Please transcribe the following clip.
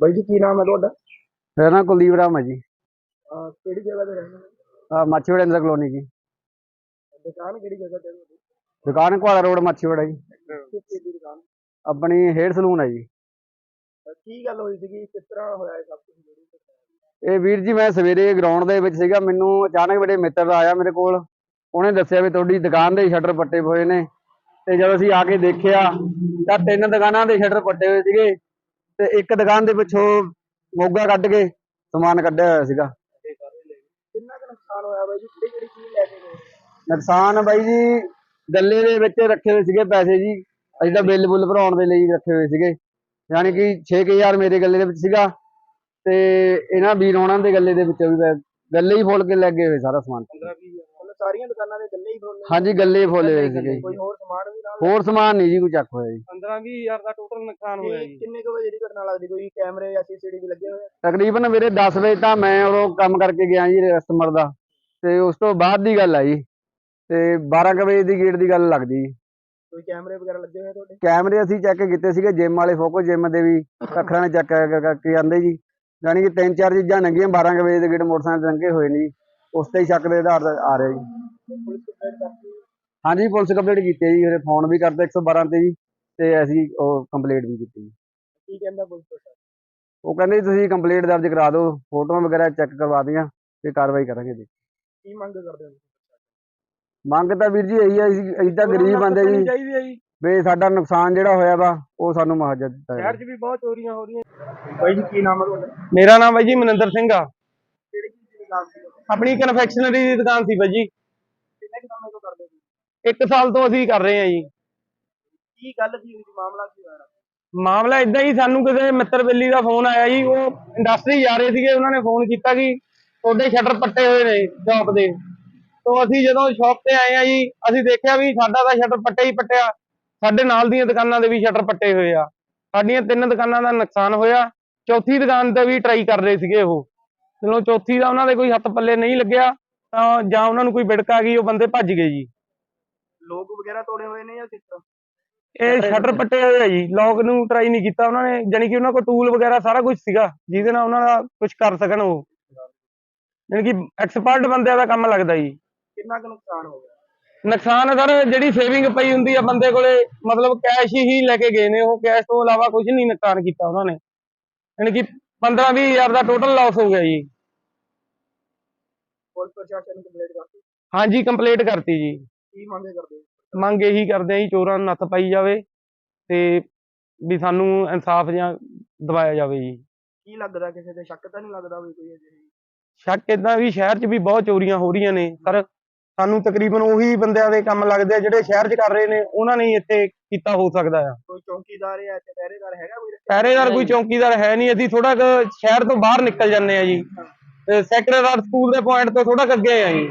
ਬਾਈ ਜੀ ਕੀ ਨਾਮ ਹੈ ਤੁਹਾਡਾ? ਮੇਰਾ ਨਾਮ ਕੁਲਦੀਪ ਰਾਮ ਹੈ ਜੀ। ਅਹ ਕਿਹੜੀ ਜਗ੍ਹਾ ਤੇ ਰਹਿੰਦੇ ਹੋ? ਅਹ ਮਾਛੀਵਾੜਾ ਇੰਦਰ ਕਲੋਨੀ ਜੀ। ਦੁਕਾਨ ਕਿਹੜੀ ਜਗ੍ਹਾ ਤੇ ਹੈ ਤੁਹਾਡੀ? ਦੁਕਾਨ ਕੁਆਲਾ ਰੋਡ ਮਾਛੀਵਾੜਾ ਜੀ। ਕਿਸ ਚੀਜ਼ ਦੀ ਦੁਕਾਨ? ਆਪਣੀ ਹੇਅਰ ਸਲੂਨ ਹੈ ਜੀ। ਅਹ ਕੀ ਗੱਲ ਹੋਈ ਸੀਗੀ? ਕਿਸ ਤਰ੍ਹਾਂ ਹੋਇਆ ਇਹ ਸਭ ਕੁਝ ਜਿਹੜੀ ਇਹ ਵੀਰ ਜੀ ਮੈਂ ਸਵੇਰੇ ਗਰਾਊਂਡ ਦੇ ਵਿੱਚ ਸੀਗਾ। ਮੈਨੂੰ ਅਚਾਨਕ ਮੇਰੇ ਮਿੱਤਰ ਆਇਆ ਮੇਰੇ ਕੋਲ। ਉਹਨੇ ਦੱਸਿਆ ਵੀ ਤੁਹਾਡੀ ਦੁਕਾਨ ਦੇ ਸ਼ਟਰ ਪੱਟੇ ਹੋਏ ਨੇ। ਤੇ ਜਦੋਂ ਅਸੀਂ ਆ ਕੇ ਦੇਖਿਆ ਤਾਂ ਤਿੰਨ ਦੁਕਾਨਾਂ ਦੇ ਸ਼ਟਰ ਪੱਟੇ ਹੋਏ ਸੀਗੇ। ਤੇ ਇੱਕ ਦੁਕਾਨ ਦੇ ਪਿੱਛੋਂ ਮੋਗਾ ਕੱਢ ਕੇ ਸਮਾਨ ਕੱਢਿਆ ਹੋਇਆ ਸੀਗਾ। ਕਿੰਨਾ ਕੁ ਨੁਕਸਾਨ ਹੋਇਆ ਬਾਈ ਜੀ? ਕਿਹੜੀ ਕਿਹੜੀ ਚੀਜ਼ ਲੈ ਕੇ ਗਏ? ਨੁਕਸਾਨ ਬਾਈ ਜੀ ਗੱਲੇ ਦੇ ਵਿੱਚ ਰੱਖੇ ਹੋਏ ਸੀਗੇ ਪੈਸੇ ਜੀ। ਅਸੀਂ ਤਾਂ ਬਿੱਲ ਬੁੱਲ ਭਰਾਉਣ ਦੇ ਲਈ ਰੱਖੇ ਹੋਏ ਸੀਗੇ। ਯਾਨੀ ਕਿ 6000 ਮੇਰੇ ਗੱਲੇ ਦੇ ਵਿੱਚ ਸੀਗਾ ਤੇ ਇਹਨਾਂ ਵੀਰ ਹੋਣਾਂ ਦੇ ਗੱਲੇ ਦੇ ਵਿੱਚੋਂ ਵੀ ਗੱਲੇ ਹੀ ਫੁੱਲ ਕੇ ਲੈ ਗਏ ਹੋਏ ਸਾਰਾ ਸਮਾਨ। 15 20 ਮਤਲਬ ਸਾਰੀਆਂ ਦੁਕਾਨਾਂ ਦੇ ਗੱਲੇ ਹੀ ਹਾਂਜੀ ਗੱਲੇ ਹੀ ਫੁੱਲੇ ਹੋਏ ਸੀਗੇ। ਕੋਈ ਹੋਰ ਸਮਾਨ ਹੋਰ ਸਮਾਨ ਨਹੀਂ ਜੀ ਕੋਈ ਚੱਕ ਹੋਇਆ ਜੀ। 15 20000 ਦਾ ਟੋਟਲ ਨੁਕਸਾਨ ਹੋਇਆ ਜੀ। ਕਿੰਨੇ ਕੁ ਵਜੇ ਦੀ ਘਟਨਾ ਲੱਗਦੀ? ਕੋਈ ਕੈਮਰੇ ਜਾਂ ਸੀਸੀਟੀਵੀ ਲੱਗੇ ਹੋਏ ਆ? ਤਕਰੀਬਨ ਵੀਰੇ 10 ਵਜੇ ਤਾਂ ਮੈਂ ਉਦੋਂ ਕੰਮ ਕਰਕੇ ਗਿਆ ਜੀ ਕਸਟਮਰ ਦਾ। ਤੇ ਉਸ ਤੋਂ ਬਾਅਦ ਦੀ ਗੱਲ ਆ ਜੀ। ਤੇ 12 ਕੁ ਵਜੇ ਦੀ ਗੇਟ ਦੀ ਗੱਲ ਲੱਗਦੀ। ਜੀ ਕੋਈ ਕੈਮਰੇ ਵਗੈਰਾ ਲੱਗੇ ਹੋਏ ਤੁਹਾਡੇ? ਕੈਮਰੇ ਅਸੀਂ ਚੈੱਕ ਕੀਤੇ ਸੀਗੇ ਜਿਮ ਵਾਲੇ ਫੋਕੋ ਜਿਮ ਦੇ ਵੀ ਅੱਖਰਾਂ ਨੇ ਚੈੱਕ ਕਰਕੇ ਜਾਂਦੇ ਜੀ। ਯਾਨੀ ਕਿ ਤਿੰਨ ਚਾਰ ਚੀਜ਼ਾਂ ਨੰਗੀਆਂ 12 ਕੁ ਵਜੇ ਦੇ ਗੇਟ ਮੋਟਰਸਾਈਕਲ ਤੇ ਲੰਘੇ ਹੋਏ ਨੇ ਜੀ। ਉਸ ਤੇ ਹੀ ਸ਼ੱਕ ਦੇ ਆਧਾਰ ਤੇ ਆ ਰਿਹਾ ਜੀ। ਹਾਂਜੀ ਪੁਲਿਸ ਕੰਪਲੀਟ ਕੀਤੀ ਹੈ ਜੀ ਉਹਦੇ ਫੋਨ ਵੀ ਕਰਤੇ 112 ਤੇ ਜੀ ਤੇ ਅਸੀਂ ਉਹ ਕੰਪਲੀਟ ਵੀ ਕੀਤੀ ਜੀ। ਕੀ ਕਹਿੰਦਾ ਪੁਲਿਸ ਪ੍ਰਸ਼ਾਸਨ? ਉਹ ਕਹਿੰਦੇ ਜੀ ਤੁਸੀਂ ਕੰਪਲੀਟ ਦਰਜ ਕਰਾ ਦਿਓ ਫੋਟੋਆਂ ਵਗੈਰਾ ਚੈੱਕ ਕਰਵਾ ਦੀਆਂ ਤੇ ਕਾਰਵਾਈ ਕਰਾਂਗੇ ਜੀ। ਕੀ ਮੰਗ ਕਰਦੇ ਹੋ ਮੰਗ ਤਾਂ ਵੀਰ ਜੀ ਇਹੀ ਹੈ ਤਾਂ ਗਰੀਬ ਬੰਦੇ ਜੀ ਵੀ ਸਾਡਾ ਨੁਕਸਾਨ ਜਿਹੜਾ ਹੋਇਆ ਵਾ ਉਹ ਸਾਨੂੰ ਮੁਆਵਜ਼ਾ ਦਿੱਤਾ ਜਾਵੇ। ਸ਼ਹਿਰ 'ਚ ਵੀ ਬਹੁਤ ਚੋਰੀਆਂ ਹੋ ਰਹੀਆਂ। ਬਾਈ ਜੀ ਕੀ ਨਾਮ ਹੈ ਤੁਹਾਡਾ? ਮੇਰਾ ਨਾਮ ਬਾਈ ਜੀ ਮਨਿੰਦਰ ਸਿੰਘ ਆ। ਕਿਹੜੀ ਚੀਜ਼ ਦੀ ਦੁਕਾਨ ਸੀ? ਆਪਣੀ ਕਨਫੈਕਸ਼ਨਰੀ ਦੀ ਦੁਕਾਨ ਸੀ ਬਾਈ ਜੀ ਕਿੰਨੇ ਕੁ ਸਮੇਂ ਤੋਂ ਕਰਦੇ ਸੀ ਇੱਕ ਸਾਲ ਤੋਂ ਅਸੀਂ ਕਰ ਰਹੇ ਹਾਂ ਜੀ। ਕੀ ਗੱਲ ਕੀ ਹੋਈ ਸੀ ਮਾਮਲਾ ਕੀ ਹੋਇਆ? ਮਾਮਲਾ ਇਦਾਂ ਹੀ ਸਾਨੂੰ ਕਿਸੇ ਮਿੱਤਰ ਬੇਲੀ ਦਾ ਫੋਨ ਆਇਆ ਜੀ। ਉਹ ਇੰਡਸਟਰੀ ਜਾ ਰਹੇ ਸੀਗੇ ਉਹਨਾਂ ਨੇ ਫੋਨ ਕੀਤਾ ਕਿ ਤੁਹਾਡੇ ਸ਼ਟਰ ਪੱਟੇ ਹੋਏ ਨੇ ਸ਼ਾਪ ਦੇ। ਤੋਂ ਅਸੀਂ ਜਦੋਂ ਸ਼ਾਪ ਤੇ ਆਏ ਆ ਜੀ ਅਸੀਂ ਦੇਖਿਆ ਵੀ ਸਾਡਾ ਤਾਂ ਸ਼ਟਰ ਪੱਟੇ ਹੀ ਪੱਟਿਆ। ਸਾਡੇ ਨਾਲ ਦੀਆਂ ਦੁਕਾਨਾਂ ਦੇ ਵੀ ਸ਼ਟਰ ਪੱਟੇ ਹੋਏ ਆ। ਸਾਡੀਆਂ ਤਿੰਨ ਦੁਕਾਨਾਂ ਦਾ ਨੁਕਸਾਨ ਹੋਇਆ। ਚੌਥੀ ਦੁਕਾਨ ਤੇ ਵੀ ਟਰਾਈ ਕਰ ਰਹੇ ਸੀਗੇ ਉਹ। ਜਦੋਂ ਚੌਥੀ ਦਾ ਉਹਨਾਂ ਦੇ ਕੋਈ ਹੱਥ ਪੱਲੇ ਨਹੀਂ ਲੱਗਿਆ ਤਾਂ ਜਾਂ ਉਹਨਾਂ ਨੂੰ ਕੋਈ ਵਿੜਕ ਆ ਗਈ ਉਹ ਬੰਦੇ ਭੱਜ ਗਏ ਜੀ। ਲੋਕ ਵਗੈਰਾ ਤੋੜੇ ਹੋਏ ਨੇ ਜਾਂ ਕਿਸ ਤਰ੍ਹਾਂ? ਇਹ ਸ਼ਟਰ ਪੱਟੇ ਹੋਏ ਆ ਜੀ ਲੌਕ ਨੂੰ ਟਰਾਈ ਨਹੀਂ ਕੀਤਾ ਉਹਨਾਂ ਨੇ ਜਾਣੀ ਕਿ ਉਹਨਾਂ ਕੋਲ ਟੂਲ ਵਗੈਰਾ ਸਾਰਾ ਕੁਝ ਸੀਗਾ ਜਿਹਦੇ ਨਾਲ ਉਹਨਾਂ ਦਾ ਕੁਝ ਕਰ ਸਕਣ ਉਹ। ਜਾਣੀ ਕਿ ਐਕਸਪਰਟ ਬੰਦਿਆਂ ਦਾ ਕੰਮ ਲੱਗਦਾ ਜੀ। ਕਿੰਨਾ ਕੁ ਨੁਕਸਾਨ ਹੋ ਗਿਆ? ਨੁਕਸਾਨ ਸਰ ਜਿਹੜੀ ਸੇਵਿੰਗ ਪਈ ਹੁੰਦੀ ਆ ਬੰਦੇ ਕੋਲੇ ਮਤਲਬ ਕੈਸ਼ ਹੀ ਲੈ ਕੇ ਗਏ ਨੇ ਉਹ ਕੈਸ਼ ਤੋਂ ਇਲਾਵਾ ਕੁਝ ਨਹੀਂ ਨੁਕਸਾਨ ਕੀਤਾ ਉਹਨਾਂ ਨੇ। ਜਾਣੀ ਕਿ 15 20 ਹਜ਼ਾਰ ਦਾ ਟੋਟਲ ਲਾਸ ਹੋ ਗਿਆ ਜੀ। ਪੁਲਿਸ ਪ੍ਰਸ਼ਾਸਨ ਨੂੰ ਕੰਪਲੇਂਟ ਕਰਤੀ? ਹਾਂਜੀ ਕੰਪਲੀਟ ਕਰਤੀ ਜੀ। ਕੀ ਮੰਗੇ ਕਰਦੇ ਹੋ? ਮੰਗ ਇਹੀ ਕਰਦੇ ਆ ਜੀ ਚੋਰਾਂ ਨੂੰ ਨੱਥ ਪਾਈ ਜਾਵੇ ਤੇ ਵੀ ਸਾਨੂੰ ਇਨਸਾਫ ਜਾਂ ਦਿਵਾਇਆ ਜਾਵੇ ਜੀ। ਕੀ ਲੱਗਦਾ ਕਿਸੇ ਤੇ? ਸ਼ੱਕ ਤਾਂ ਨਹੀਂ ਲੱਗਦਾ ਵੀ ਕੋਈ ਅਜਿਹੀ? ਸ਼ੱਕ ਇਦਾਂ ਵੀ ਸ਼ਹਿਰ 'ਚ ਵੀ ਬਹੁਤ ਚੋਰੀਆਂ ਹੋ ਰਹੀਆਂ ਨੇ ਪਰ ਸਾਨੂੰ ਤਕਰੀਬਨ ਉਹੀ ਬੰਦਿਆਂ ਦੇ ਕੰਮ ਲੱਗਦੇ ਆ ਜਿਹੜੇ ਸ਼ਹਿਰ 'ਚ ਕਰ ਰਹੇ ਨੇ ਉਹਨਾਂ ਨੇ ਹੀ ਇੱਥੇ ਕੀਤਾ ਹੋ ਸਕਦਾ ਆ। ਕੋਈ ਚੌਕੀਦਾਰ ਜਾਂ ਇੱਥੇ ਪਹਿਰੇਦਾਰ ਹੈਗਾ ਕੋਈ? ਪਹਿਰੇਦਾਰ ਕੋਈ ਚੌਕੀਦਾਰ ਹੈ ਨਹੀਂ ਅਸੀਂ ਥੋੜਾ ਸ਼ਹਿਰ ਤੋਂ ਬਾਹਰ ਨਿਕਲ ਜਾਂਦੇ ਆ ਜੀ। ਸੈਕਰੇਟ ਸਕੂਲ ਦੇ ਪੁਆਇੰਟ ਤੋਂ ਥੋੜਾ ਅੱਗੇ ਆ ਜੀ।